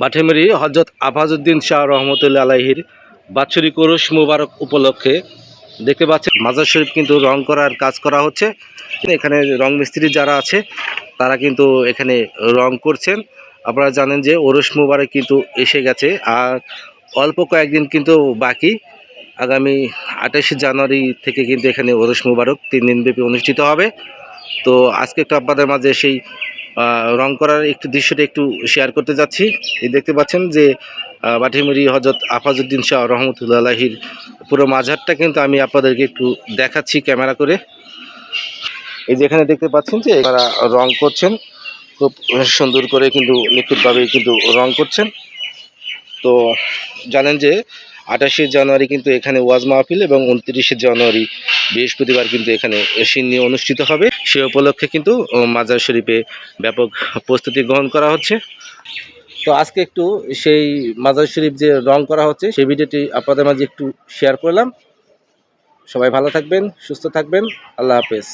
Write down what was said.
বাঠেমেরি হজরত আফাজউদ্দিন শাহ রহমতুল্লা আলাহির বাৎসরিক ওরস মুবারক উপলক্ষে দেখতে পাচ্ছেন, মাজার শরীফ কিন্তু রং করার কাজ করা হচ্ছে। এখানে রং মিস্ত্রি যারা আছে, তারা কিন্তু এখানে রং করছেন। আপনারা জানেন যে ওরস মুবারক কিন্তু এসে গেছে, আর অল্প কয়েকদিন কিন্তু বাকি। আগামী আঠাশে জানুয়ারি থেকে কিন্তু এখানে ওরস মুবারক তিন দিনব্যাপী অনুষ্ঠিত হবে। তো আজকে একটু আপনাদের মাঝে সেই রং করার একটু দৃশ্যটা একটু শেয়ার করতে যাচ্ছি। এই দেখতে পাচ্ছেন যে বাটিমুরি হজরত আফাজুদ্দিন শাহ রহমতুল্লাহির পুরো মাঝারটা কিন্তু আমি আপনাদেরকে একটু দেখাচ্ছি ক্যামেরা করে। এই যেখানে দেখতে পাচ্ছেন যে তারা রং করছেন। খুব সুন্দর করে কিন্তু নিখুঁতভাবে কিন্তু রং করছেন। তো জানেন যে আঠাশে জানুয়ারি কিন্তু এখানে ওয়াজ মাহফিল এবং উনত্রিশে জানুয়ারি বৃহস্পতিবার কিন্তু এখানে সিন্নি অনুষ্ঠিত হবে। সে উপলক্ষে কিন্তু মাজার শরীফে ব্যাপক প্রস্তুতি গ্রহণ করা হচ্ছে। তো আজকে একটু সেই মাজার শরীফ যে রং করা হচ্ছে, সেই ভিডিওটি আপনাদের মাঝে একটু শেয়ার করলাম। সবাই ভালো থাকবেন, সুস্থ থাকবেন। আল্লাহ হাফেজ।